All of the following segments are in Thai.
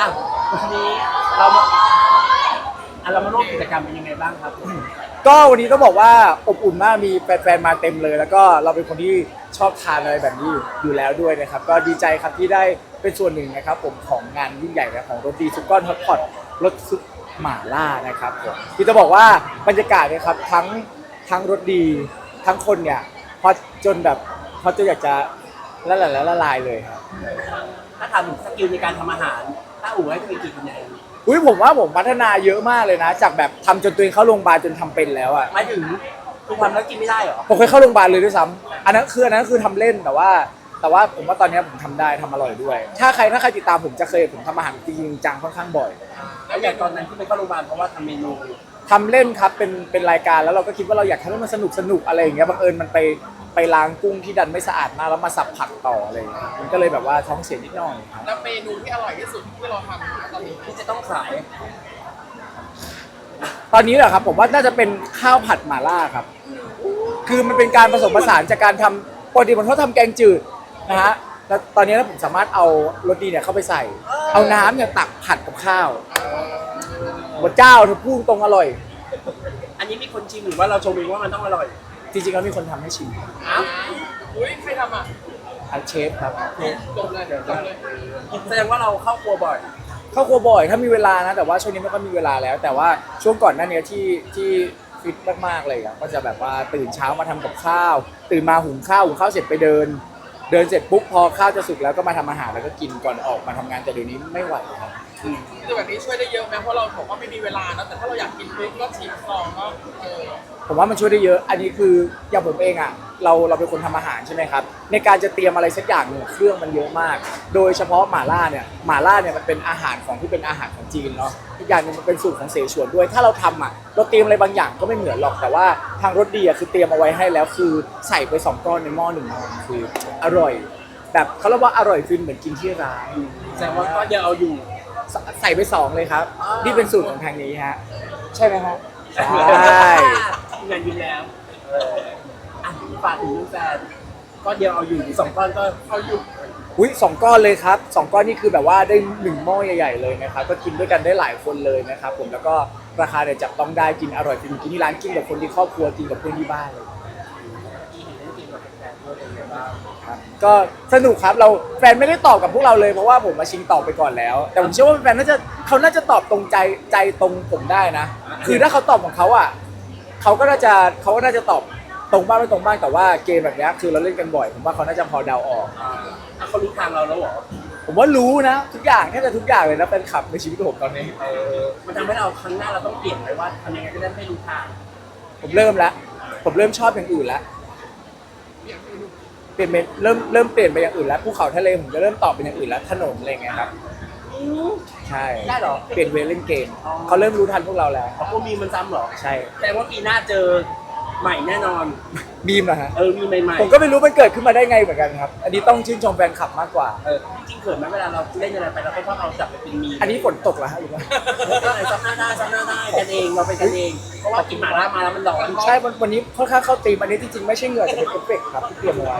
อะวันนี้เรามาอะเรามาร่วมกิจกรรมเป็นยังไงบ้างครับก็วันนี้ต้องบอกว่าอบอุ่นมากมีแฟนๆมาเต็มเลย แล้วก็เราเป็นคนที่ชอบทานอะไรแบบนี้อยู่อยู่แล้วด้วยนะครับ ก็ดีใจครับที่ได้เป็นส่วนหนึ่งนะครับ ผมของงานยิ่งใหญ่นะของรถดีซุปก้อนฮอตพอตรถซุปหม่าล่านะครับผมที่จะบอกว่าบรรยากาศเนี่ยครับทั้งทั้งรถดีทั้งคนเนี่ยพอจนแบบพอจะอยากจะละลายละลายเลยครับ ถ้าถามถึงสกิลในการทำอาหาร ถ้าอู๋ให้เป็นกี่คะแนนอุ้ยผมว่าผมพัฒนาเยอะมากเลยนะ จากแบบทำจนตัวเองเข้าโรงพยาบาลจนทำเป็นแล้วอะหมายถึงคุณทำแล้วกินไม่ได้เหรอผมเคยเข้าโรงพยาบาลเลยด้วยซ้ำอันนั้นคืออันนั้นคือทำเล่นแต่ว่า แต่ว่าผมว่าตอนนี้ผมทำได้ทำอร่อยด้วย ถ้าใครถ้าใครติดตามผมจะเคยผมทำอาหารจริงๆจังค่อนข้างบ่อยแล้วอย่างตอนนั้นที่ไปเข้าโรงพยาบาลเพราะว่าทำเมนูทำเล่นครับเป็นเป็นรายการแล้วเราก็คิดว่าเราอยากทำให้มันสนุกสนุกอะไรอย่างเงี้ยบังเอิญมันไป ไปล้างกุ้งที่ดันไม่สะอาดมากแล้วมาสับผักต่ออะไรอย่างเงี้ยมันก็เลยแบบว่าท้องเสียนิดหน่อยครับแล้วเมนูที่อร่อยที่สุดที่เราทำนะตอนนี้ที่จะต้องขาย ตอนนี้เหรอครับผมว่าน่าจะเป็นข้าวผัดหม่าล่าครับ คือมันเป็นการผสมผสานจากการทำปกติผมชอบทำแกงจืดนะฮะแล้วตอนนี้ผมสามารถเอารสดีเนี่ยเข้าไปใส่ เอาน้ำเนี่ยตักผัดกับข้าวบนเจ้าเธอพูดตรงอร่อย อันนี้มีคนชิมหรือว่าเราชมเองว่ามันต้องอร่อย จริงๆแล้วมีคนทำให้ชิมอ้าวอุ้ยใครทำอะอันเชฟครับ จบเลยจบเลยแสดงว่าเราเข้าครัวบ่อย เข้าครัวบ่อยถ้ามีเวลานะ แต่ว่าช่วงนี้ไม่ค่อยมีเวลาแล้ว แต่ว่าช่วงก่อนหน้านี้ที่ที่ฟิตมากๆเลยอะก็จะแบบว่าตื่นเช้ามาทำกับข้าว ตื่นมาหุงข้าวหุงข้าวเสร็จไปเดิน เดินเสร็จปุ๊บพอข้าวจะสุกแล้วก็มาทำอาหารแล้วก็กินก่อนออกมาทำงานแต่เดี๋ยวนี้ไม่ไหวครับคือแบบนี้ช่วยได้เยอะไหมเพราะเราบอกว่าไม่มีเวลานะแต่ถ้าเราอยากกินปุ๊บก็ฉีกซองก็เออผมว่ามันช่วยได้เยอะ อันนี้คืออย่างผมเองอะ เราเราเป็นคนทำอาหารใช่ไหมครับ ในการจะเตรียมอะไรสักอย่างหนึ่งเครื่องมันเยอะมาก โดยเฉพาะหม่าล่าเนี่ยหม่าล่าเนี่ยมันเป็นอาหารของที่เป็นอาหารของจีนเนาะอีกอย่างหนึงมันเป็นสูตรของเสฉวนด้วย ถ้าเราทำอะเราเตรียมอะไรบางอย่างก็ไม่เหมือนหรอกแต่ว่าทางรสดีอะคือเตรียมเอาไว้ให้แล้วคือใส่ไปสองก้อนในหม้อหนึ่งหม้อคืออร่อย แบบเขาเรียกว่าอร่อยฟินเหมือนกินที่ร้านแสดงว่าก็ยังเอาอยู่ใสใส่ไปสองเลยครับอ่านี่นี่เป็นสูตรของทางนี้ฮะใช่ไหมฮะใช่งานยิ้มแล้วเอออะ ฝากถึงแฟนก็เดียวเอาอยู่สองก้อนก็เอาอยู่อุ้ยสองก้อนเลยครับสองก้อนนี่คือแบบว่าได้หนึ่งหม้อใหญ่ๆเลยนะครับก็กินด้วยกันได้หลายคนเลยนะครับผมแล้วก็ราคาเนี่ยจับต้องได้กินอร่อยกินกินที่ร้านกินกับคนที่ครอบครัวกินกับเพื่อนที่บ้านเลยครับก็สนุกครับเราแฟนไม่ได้ตอบกับพวกเราเลยเพราะว่าผมมาชิงตอบไปก่อนแล้ว แต่ผมเชื่อว่าแฟนน่าจะเขาน่าจะตอบตรงใจใจตรงผมได้นะ คือถ้าเขาตอบของเขาอะเขาก็น่าจะเขาก็น่าจะตอบ ตรงบ้างไม่ตรงบ้างแต่ว่าเกมแบบเนี้ยคือเราเล่นกันบ่อยผมว่าเขาน่าจะพอเดาออก อ่าอะเขารู้ทางเราแล้วเหรอผมว่ารู้นะ ทุกอย่างแทบจะทุกอย่างเลยนะเป็นขับในชีวิตผมตอนนี้ เออมันทำให้เราครั้งหน้าเราต้องเปลี่ยนไปว่าทำยังไงก็ได้ไม่รู้ทางผมเริ่มแล้วผมเริ่มชอบอย่างอื่นแล้วเปลี่ยนเป็นเริ่มเริ่มเปลี่ยนไปอย่างอื่นแล้วภูเขาทะเลผมจะเริ่มตอบเป็นอย่างอื่นแล้วถนนอะไรอย่างเงี้ยครับใช่ได้เหรอเปลี่ยนเวรเล่นเกมอ๋อ เขาเริ่มรู้ทันพวกเราแล้วเพราะพวกมีมันซ้ำเหรอใช่แต่ว่าปีหน้าเจอ ใหม่แน่นอน บีมเหรอฮะ เออมีใหม่ผมก็ไม่รู้มันเกิดขึ้นมาได้ไงเหมือนกันครับ อันนี้ต้องชื่นชมแฟนคลับมากกว่าๆเออจริงๆเขินไหมเวลาเราเล่นอะไรไปเราก็ชอบเอาจับไปเป็นมีมอันนี้ฝนตกเหรอฮะหรือว่าก็เลยซ้ำหน้าได้ซ้ำหน้าได้กันเองเราไปกันเอง เพราะว่ากินหมาล่ามาแล้วมันร้อนใช่วันวันนี้ค่อนข้างเข้าตีมอันนี้ที่จริงไม่ใช่เหงื่อแต่เป็นเอฟเฟกต์ครับที่เตรียมเอาไว้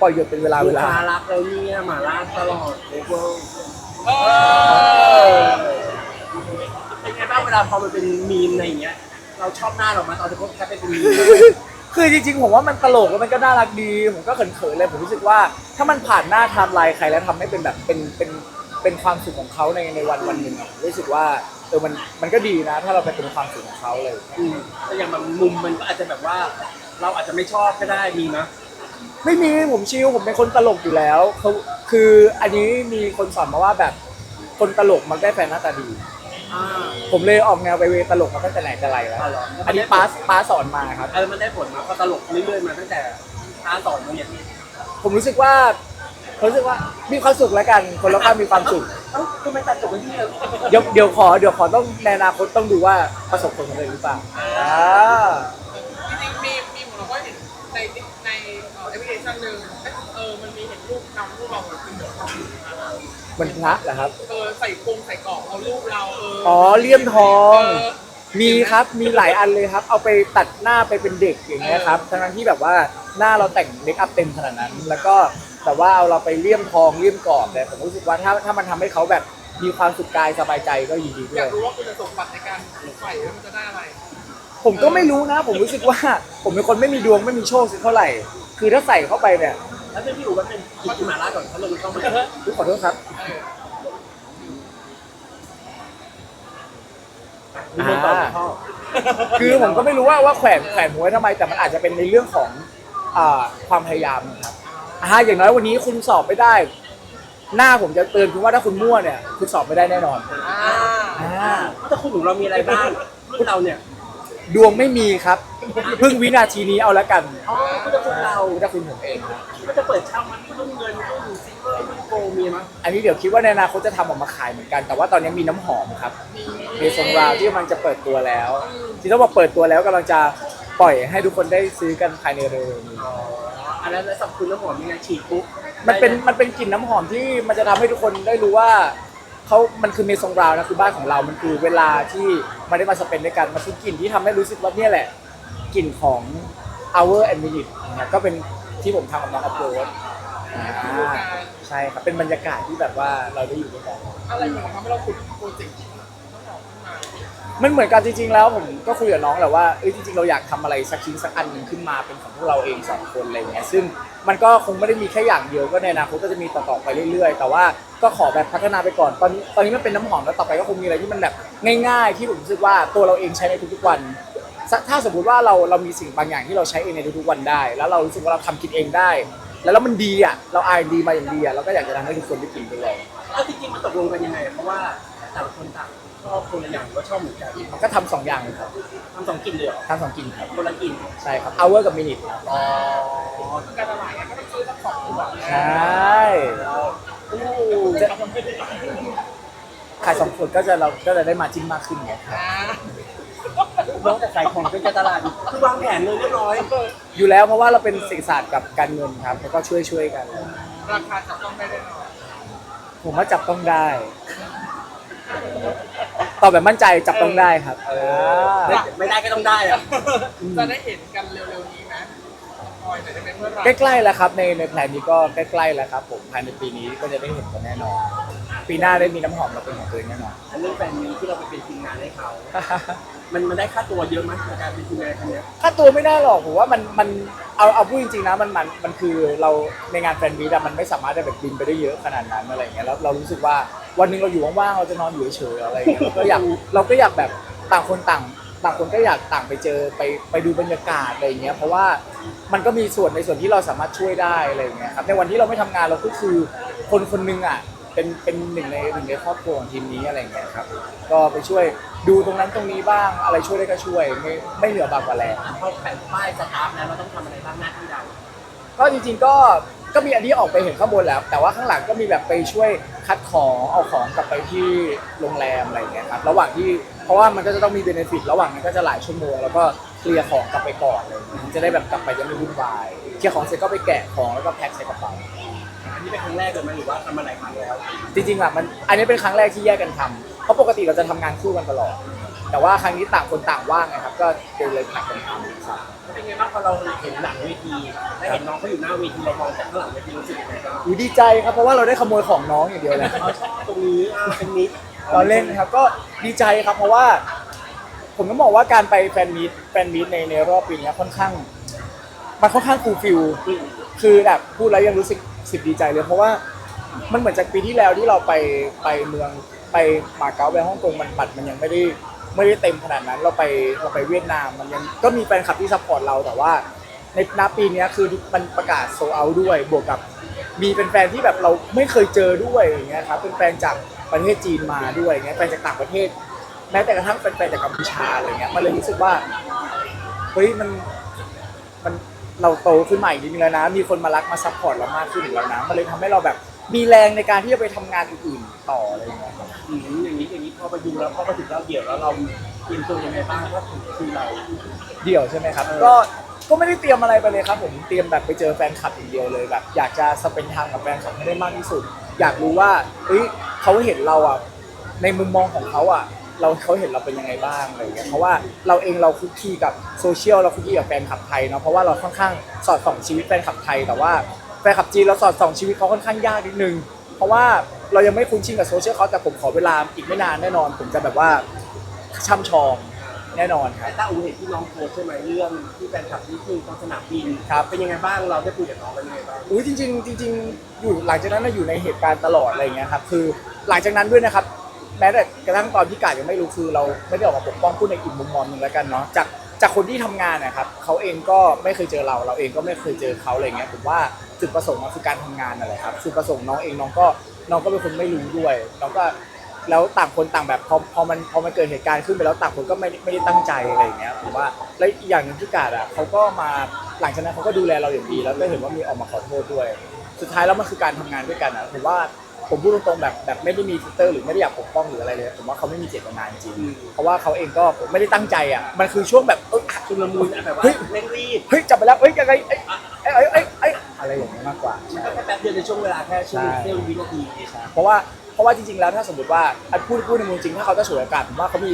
ปล่อยหยดเป็นเวลาลูเวกลาค้ารักเราเนี่ยหมาล่าตลอดเลยเว้ยเออเป็นไงบ้างเวลาพอมันเป็นมีมอะไรอย่างเงี้ย เราชอบหน้าเราไหมาตอนที่พวกแค่เป็นมีมคือจริงๆผมว่ามันตลกแล้วมันก็น่ารักดี ผมก็เขินๆเลยผมรู้สึกว่า ถ้ามันผ่านหน้าไทม์ไลน์ใครแล้วทำให้เป็นแบบเป็นเป็นเป็นความสุขของเขาในในวันวันหนึ่งอะผมรู้สึกว่าเออมันมันก็ดีนะ ถ้าเราไปเป็นความสุขของเขาเลยอืมแต่อย่างบางมุมมันก็อาจจะแบบว่า เราอาจจะไม่ชอบก็ได้มีนะไม่มีผมชิลผมเป็นคนตลกอยู่แล้วเขาคืออันนี้มีคนสอนมาว่าแบบคนตลกมักได้แฟนหน้าตาดีอ่า ผมเลยออกแนวไปเวตลกมาตั้งแต่ไหนแต่ไรแล้ว อ๋อเหรออันนี้ป้าป้าสอนมาครับ เออมันได้ผลมาก็ตลกเรื่อยๆมาตั้งแต่ท้าสอนมาเนี่ยผมรู้สึกว่าผมรู้สึกว่ามีความสุขแล้วกัน คนรอบข้างมีความสุข เอ้าทำไมตัดจบกันที่เราเดี๋ยวเดี๋ยวขอเดี๋ยวขอต้องในอนาคตต้องดูว่าประสบผลสำเร็จหรือเปล่าอ่า มันพระเหรอครับ เออใส่กรงใส่กรอบเอารูปเราเอออ๋อเลี่ยมทองเออมีครับมีหลายอันเลยครับ เอาไปตัดหน้าไปเป็นเด็กอย่างเงี้ยครับทั้งๆที่แบบว่าหน้าเราแต่งเมคอัพเต็มขนาดนั้น แล้วก็แต่ว่าเอาเราไปเลี่ยมทองเลี่ยมกรอบแต่ผมรู้สึกว่าถ้าถ้ามันทำให้เขาแบบมีความสุขกายสบายใจก็ยินดีด้อวยาย กรู้ว่าคุณสมบัติในการใส่แล้วมันจะได้อะไร ผมก็ไม่รู้นะ ผมรู้สึกว่า ผมเป็นคนไม่มีดวงไม่มีโชคสักเท่าไหร่ คือถ้าใส่เข้าไปเนี่ย แล้วเป็นพี่อู๋ว่าเป็นกินหมาล่าก่อนเขาลงเข้ามาอุ๊ยขอโทษครับเออมีคนตอบพ่อคือผมก็ไม่รู้ว่าว่าแขวนแขวนหัวไว้ทำไมแต่มันอาจจะเป็นในเรื่องของอ่าความพยายามนะครับอ่าอย่างน้อยวันนี้คุณสอบไม่ได้ หน้าผมจะเตือนคุณว่าถ้าคุณมั่วเนี่ย คุณสอบไม่ได้แน่นอนอ่าอ่า ถ้าคุณหนูเรามีอะไรบ้างรุ่นเราเนี่ย ดวงไม่มีครับเพิ่งวินาทีนี้เอาละกันอ๋อพุทธคุณเราถ้าคุณผมเองนะก็จะเปิดช่างมันรุ่นเงินรุ่นซิลเวอร์รุ่นโกลด์มีมั้ยอันนี้เดี๋ยวคิดว่าในอนาคตจะทำออกมาขายเหมือนกัน แต่ว่าตอนนี้มีน้ำหอมครับเมซงราวที่มันจะเปิดตัวแล้ว ที่ต้องบอกเปิดตัวแล้วกำลังจะปล่อยให้ทุกคนได้ซื้อกันภายในเร็วๆนี้ อ๋ออันนั้นแล้วสรรพคุณน้ำหอมยังไงฉีดปุ๊บมันเป็นมันเป็นกลิ่นน้ำหอมที่มันจะทำให้ทุกคนได้รู้ว่าเขามันคือเมซงราวนะคือบ้านของเรา มันคือเวลาที่มาได้มาสเปนด้วยกัน มันคือกลิ่นที่ทำให้รู้สึกว่าเนี่ยแหละ กลิ่นของ hour and minute นะครับก็เป็นที่ผมทำกับน้องอัพโหลดอ่าใช่ครับเป็นบรรยากาศที่แบบว่าเราได้อยู่ด้วยกัน อะไรเหมือนทำให้เราขุดโปรเจกต์ต้องออกขึ้นมามันเหมือนกันจริง ๆ แล้วผมก็คุยกับน้องแหละว่าเอ้ยจริงๆเราอยากทำอะไรสักชิ้นสักอันหนึ่งขึ้นมาเป็นของพวกเราเองสองคนอะไรอย่างเงี้ยซึ่งมันก็คงไม่ได้มีแค่อย่างเดียวก็ในอนาคตก็จะมีต่อๆไปเรื่อยๆ แต่ว่าก็ขอแบบพัฒนาไปก่อนตอนนี้ตอนนี้มันเป็นน้ำหอมแล้วต่อไปก็คงมีอะไรที่มันแบบง่าย ๆ ที่ผมรู้สึกว่าตัวเราเองใช้ในทุกๆวัน ถ้าถ้าสมมติว่าเราเรามีสิ่งบางอย่างที่เราใช้เองในทุกๆวันได้ แล้วเรารู้สึกว่าเราทำกินเองได้ แล้วแล้วมันดีอะเราอายดีมาอย่างดีอะเราก็อยากจะทำให้ทุกคนได้กินด้วยแล้วจริงๆมันตกลงกันยังไงเพราะว่าต่างคนต่างชอบคนละอย่างหรือว่าชอบเหมือนกันก็ทำสองอย่างเลยครับทำสองกลิ่นเลยเหรอทำสองกลิ่นครับคนละกลิ่นใช่ครับ hour กับ minute อ๋อการตลาดเนี่ยก็ต้องซื้อสักสองตัวใช่โอ้จะขายสองขวดก็จะเราก็จะได้มาจิ้มมากขึ้นไงครับอ่า น้องจากขายของเป็นการตลาดคือวางแผนเลยเรียบร้อย อยู่แล้วเพราะว่าเราเป็นศิษยศาสตร์กับการเงินครับแล้วก็ช่วยช่วยๆกัน ราคาจับต้องได้แน่นอนผมว่าจับต้องได้ตอบแบบมั่นใจจับต้องได้ครับไม่ไม่ได้ก็ต้องได้อะจะได้เห็นกันเร็วๆนี้ไหมคอยหน่อยได้ไหมเมื่อไหร่ ใกล้ๆแล้วครับในในแผนนี้ก็ใกล้ๆแล้วครับ ผมภายในปีนี้ก็จะได้เห็นกันแน่นอน ปีหน้าได้มีน้ำหอมเราเป็นของตัวเองแน่นอน อันเรื่องแฟนมีที่เราไปเป็นทีมงานให้เขา มันมันได้ค่าตัวเยอะไหมในการเป็นทีมงานครั้งเนี้ยค่าตัวไม่ได้หรอกผมว่ามันมันเอาเอาพูดจริงๆนะมันมันมันคือเราในงานแฟนมีดอะมันไม่สามารถได้แบบบินไปได้เยอะขนาดนั้นอะไรอย่างเงี้ยแล้วเรารู้สึกว่าวันหนึ่งเราอยู่ว่างๆเราจะนอนอยู่เฉยๆอะไรอย่างเงี้ยเราก็อยากเราก็อยากแบบต่างคนต่าง ต่างคนก็อยากต่างไปเจอไปไปดูบรรยากาศอะไรอย่างเงี้ยเพราะว่ามันก็มีส่วนในส่วนที่เราสามารถช่วยได้อะไรอย่างเงี้ยครับในวันที่เราไม่ทำงานเราก็คือคนคนหนึงอะ เป็นเป็นหนึ่งในหนึ่งในครอบครัวของทีมนี้อะไรอย่างเงี้ยครับ ก็ไปช่วยดูตรงนั้นตรงนี้บ้างอะไรช่วยได้ก็ช่วย ไม่ไม่เหลือบากกว่าแรงพอแผนป้ายสตาฟแล้วเราต้องทำอะไรบ้างหน้าที่เราก็จริงๆก็ก็มีอันนี้ออกไปเห็นข้างบนแล้ว แต่ว่าข้างหลังก็มีแบบไปช่วยคัดของเอาของกลับไปที่โรงแรมอะไรอย่างเงี้ยครับระหว่างที่เพราะว่ามันก็จะต้องมีเบนฟิตระหว่างนั้นก็จะหลายชั่วโมงแล้วก็เคลียร์ของกลับไปก่อนเลยจะได้แบบกลับไปจะไม่วุ่นวายเคลียร์ของเสร็จก็ไปแกะของแล้วก็แพ็คใส่กระเป๋าอั นนี้เป็นครั้งแรกเลยไหมหรือว่าทำมาหลายครั้งแล้วจริงๆอะมันอันนี้เป็นครั้งแรกที่แยกกันทำเพราะปกติเราจะทำงานคู่กันตลอด แต่ว่าครั้งนี้ต่างคนต่างว่างไงครับ ก็เลยผลัดกันทำครับ เป็นไงบ้างพอเราเห็นหลังเวทีและเห็นน้องเขาอยู่หน้าเวทีเรามองจากข้างหลังเวทีรู้สึกยังไงบ้างอูดีใจครับเพราะว่าเราได้ขโมยของน้องอย่างเดียวเลย เขาชอบตรงนี้อ่าเป็นมิตรเราเล่นครับก็ดีใจครับเพราะว่า ผมก็บอกว่าการไปแฟนมีตแฟนมีตในในรอบปีนี้ค่อนข้าง มันค่อนข้างฟูลฟิลคือแบบพูดแล้วยังรู้สึก สิบดีใจเลยเพราะว่ามันเหมือนจากปีที่แล้วที่เราไปไปเมืองไปมาเก๊าไปฮ่องกงมันบัตรมันยังไม่ได้ไม่ได้เต็มขนาดนั้นเราไปเราไปเวียดนามมันยังก็มีแฟนคลับที่ซัพพอร์ตเราแต่ว่า ในนับปีนี้คือมันประกาศโซเอาด้วยบวกกับมีเป็นแฟนที่แบบเราไม่เคยเจอด้วยอย่างเงี้ยครับเป็นแฟนจากประเทศจีนมาด้วยอย่างเงี้ยแฟนจากต่างประเทศ แม้แต่กระทั่งแฟนๆจากกัมพูชาอะไรเงี้ยมันเลยรู้สึกว่าเฮ้ยมัน เราโตขึ้นมาอีกนิดนึงแล้วนะ มีคนมารักมาซัพพอร์ตเรามากขึ้นอีกแล้วนะมันเลยทำให้เราแบบมีแรงในการที่จะไปทำงานอื่นๆต่ออะไรอย่างเงี้ยครับ อืมอย่างนี้อย่างนี้พอไปดูแล้วพอมาถึงเราเดี่ยวแล้วเราเตรียมตัวยังไงบ้างว่าถึงคือเรา เดี่ยวใช่ไหมครับเออก็ ก็ไม่ได้เตรียมอะไรไปเลยครับ ผม เตรียมแบบไปเจอแฟนคลับอย่างเดียวเลยแบบ อยากจะสเปนทางกับแฟนคลับให้ได้มากที่สุด อยากรู้ว่า เฮ้ยเขาเห็นเราอะ ในมุมมองของเขาอะ เราเขาเห็นเราเป็นยังไงบ้างอะไรอย่างเงี้ยเพราะว่าเราเองเราคุกคีกับโซเชียลเราคุกคีกับแฟนคลับไทยเนาะเพราะว่าเราค่อนข้างสอดส่องชีวิตแฟนคลับไทย แต่ว่าแฟนคลับจีนเราสอดส่องชีวิตเขาค่อนข้างยากนิดนึง เพราะว่าเรายังไม่คุ้นชินกับโซเชียลเขาแต่ผมขอเวลาอีกไม่นานแน่นอน ผมจะแบบว่าช่ำชองแน่นอนครับ แต่ต้าอูเห็นที่น้องโพสต์ใช่ไหมเรื่องที่แฟนคลับนี่คือตอนสนามบินครับ เป็นยังไงบ้างเราได้คุยกับน้องเป็นยังไงบ้างอุ้ยจริงๆจริง ๆ อยู่หลังจากนั้นน่ะอยู่ในเหตุการณ์ตลอดอะไรอย่างเงี้ยครับคือหลังจากนั้นด้วยนะครับ แม้แต่กระทั่งตอนที่กาดยังไม่รู้คือเราไม่ได้ออกมาปกป้องพูดในอีกมุมมองหนึ่งแล้วกันเนาะจากจากคนที่ทำงานนะครับเขาเองก็ไม่เคยเจอเราเราเองก็ไม่เคยเจอเขาอะไรเงี้ยผมว่าจุดประสงค์มันคือการทำงานนั่นแหละครับจุดประสงค์น้องเองน้องก็น้องก็เป็นคนไม่รู้ด้วยน้องก็แล้วต่างคนต่างแบบพอพอมันพอมันเกิดเหตุการณ์ขึ้นไปแล้วต่างคนก็ไม่ไม่ได้ตั้งใจอะไรอย่างเงี้ยผมว่าแล้วอีกอย่างหนึ่งที่กาดอะเขาก็มาหลังจากนั้นเขาก็ดูแลเราอย่างดีแล้วก็เห็นว่ามีออกมาขอโทษด้วย สุดท้ายแล้วมันคือการทำงานด้วยกันอะผมว่า ผมพูดตรงๆแบบแบบไม่ได้มีฟิลเตอร์หรือไม่ได้อยากปกป้องหรืออะไรเลยผมว่าเขาไม่มีเจตนาจริงๆเพราะว่าเขาเองก็ไม่ได้ตั้งใจอะมันคือช่วงแบบเอยชุลมุนแบบว่าเฮ้ยเร่งรีบเฮ้ยจับไปแล้วเฮ้ยยังไงเอ้ยเอ้ยเอ้ยเอ้ยเอ้ยอะไรอย่างเงี้ยมากกว่าใช่ก็แค่แป๊บเดียวในช่วงเวลาแค่ช่วงใช่เสี้ยววินาทีเพราะว่าเพราะว่าจริงๆแล้วถ้าสมมติว่าอันพูดพูดในมุมจริงถ้าเขาจะฉวยโอกาสผมว่าเขามี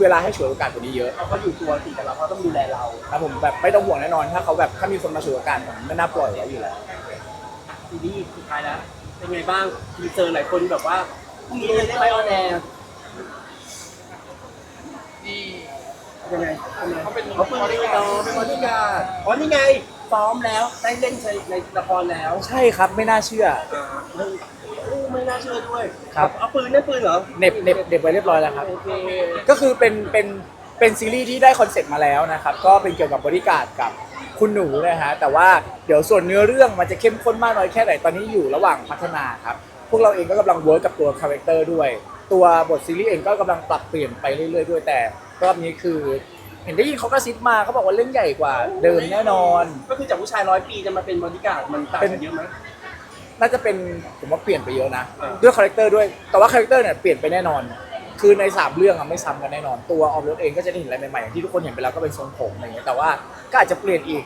เวลาให้ฉวยโอกาสกว่านี้เยอะเขาก็อยู่ตัวติดกับเราเขาต้องดูแลเรานะผมแบบไม่ต้องห่วงแน่นอนถ้าเขาแบบถ้ามีคนมาฉวยโอกาสผมไม่น่าปล่อยไว้อยู่แล้ว ทีนี้สุดท้ายแล้ว เป็นไงบ้างมีเจอหลายคนแบบว่าพรุ่งนี้จะได้ไหมออนแอร์นี่ยังไงยังไงเขาเป็นเขาเป็นบริการเป็นบริการอ๋อนี่ไงซ้อมแล้วได้เล่นในละครแล้วใช่ครับไม่น่าเชื่อเฮ้ยโอ้ไม่น่าเชื่อด้วยครับ เอาปืนนั่นปืนเหรอเหน็บเหน็บเหน็บไว้เรียบร้อยแล้วครับ โอเคก็คือเป็นเป็นเป็นซีรีส์ที่ได้คอนเซ็ปต์มาแล้วนะครับ ก็เป็นเกี่ยวกับบริการดกับ คุณหนูนะฮะแต่ว่าเดี๋ยวส่วนเนื้อเรื่องมันจะเข้มข้นมากน้อยแค่ไหนตอนนี้อยู่ระหว่างพัฒนาครับพวกเราเองก็กำลังเวิร์กกับตัวคาแรคเตอร์ด้วย ตัวบทซีรีส์เองก็กำลังปรับเปลี่ยนไปเรื่อยๆด้วยแต่รอบนี้คือ เห็นได้ยินเขากระซิบมาเขาบอกว่าเล่นใหญ่กว่าเดิมแน่นอน ก็คือจากผู้ชายร้อยปีจะมาเป็นบริการดมันต่างกันเยอะไหมน่าจะเป็นผมว่าเปลี่ยนไปเยอะนะอ่าด้วยคาแรคเตอร์ด้วยแต่ว่าคาแรคเตอร์เนี่ยเปลี่ยนไปแน่นอน คือในสามเรื่องอะไม่ซ้ำกันแน่นอน ตัวออมรถเองก็จะได้เห็นอะไรใหม่ๆอย่างที่ทุกคนเห็นไปแล้วก็เป็นทรงผมอะไรอย่างเงี้ยแต่ว่าก็อาจจะเปลี่ยนอีก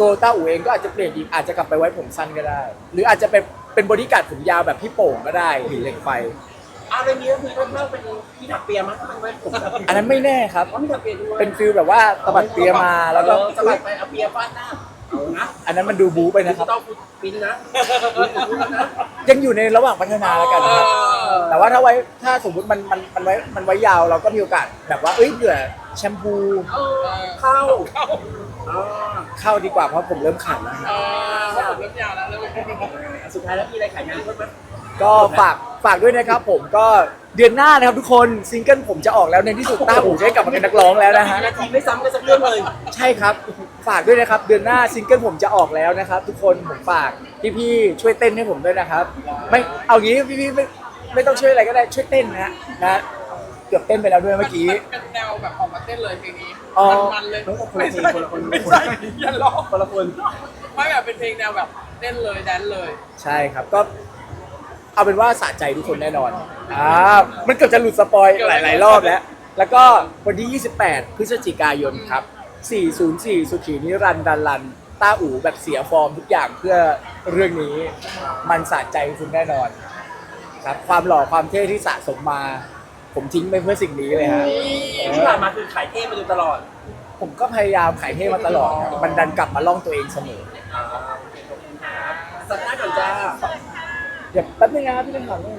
ตัวต้าอูเองก็อาจจะเปลี่ยนอีกอาจจะกลับไปไว้ผมสั้นก็ได้ หรืออาจจะเป็นเป็นบอดี้การ์ดผมยาวแบบพี่โป่งก็ได้หินเหล็กไฟอะไรนี้ก็คือถ้าเลิกเป็นพี่ถักเปียมั้ยมันไว้ผมแบบอันนั้นไม่แน่ครับอ๋อพี่ถักเปียด้วยเป็นฟิลแบบว่าตบัดเปียมาแล้วก็เออสบายไปเอาเปียฟาดหน้าเอานะอันนั้นมันดูบู๊ไปนะนะคครัรับบต้องปิ้นนะปิ้นนะ ยังอยู่ในระหว่างพัฒนาแล้วกันนะครับเออ แต่ว่าถ้าไว้ถ้าสมมติมันมันมันไว้มันไว้ยาวเราก็มีโอกาสแบบว่าเอ้ยเบื่อแชมพูเออเข้าอ่าเข้าดีกว่าเพราะผมเริ่มขันแล้วนะเออเขาผมเริ่มยาวแล้วเริ่มสุดท้ายแล้วมีอะไรขายงานเพิ่มไหมก็ฝากฝากด้วยนะครับผมก็เดือนหน้านะครับทุกคนซิงเกิลผมจะออกแล้วในที่สุดต้าอู่จะได้กลับมาเป็นนักร้องแล้วนะฮะนาทีไม่ซ้ำกันสักเรื่องเลย ใช่ครับ ฝากด้วยนะครับ เดือนหน้าซิงเกิลผมจะออกแล้วนะครับ ทุกคนผมฝากพี่ๆช่วยเต้นให้ผมด้วยนะครับ ไม่เอางี้พี่ๆ ไม่ไม่ต้องช่วยอะไรก็ได้ช่วยเต้นนะฮะนะเกือบเต้นไปแล้วด้วยเมื่อกี้เป็นแนวแบบออกมาเต้นเลยเพลงนี้อ๋อมันๆเลยคนละเพลงคนละคนไม่ใช่อย่าลอกคนละคนไม่แบบเป็นเพลงแนวแบบเต้นเลยแดนเลย ใช่ครับก็เอาเป็นว่าสะใจทุกคนแน่นอนอ่ามันเกือบจะหลุดสปอยหลายๆรอบแล้ว แล้วก็วันที่ 28 พฤศจิกายนครับ 404 สุขีนิรันดร์ดันลันต้าอู่แบบเสียฟอร์มทุกอย่างเพื่อเรื่องนี้ มันสะใจคุณแน่นอน ครับ ความหล่อความเท่ที่สะสมมา ผมทิ้งไปเพื่อสิ่งนี้เลยฮะที่ผ่านมาคือขายเท่มาโดยตลอด ผมก็พยายามขายเท่มาตลอดครับมันดันกลับมาล่องตัวเองเสมอสัปดาห์ก่อนจ้าเดี๋ยวแป๊บนึงนะครับพี่เป็นถามด้วย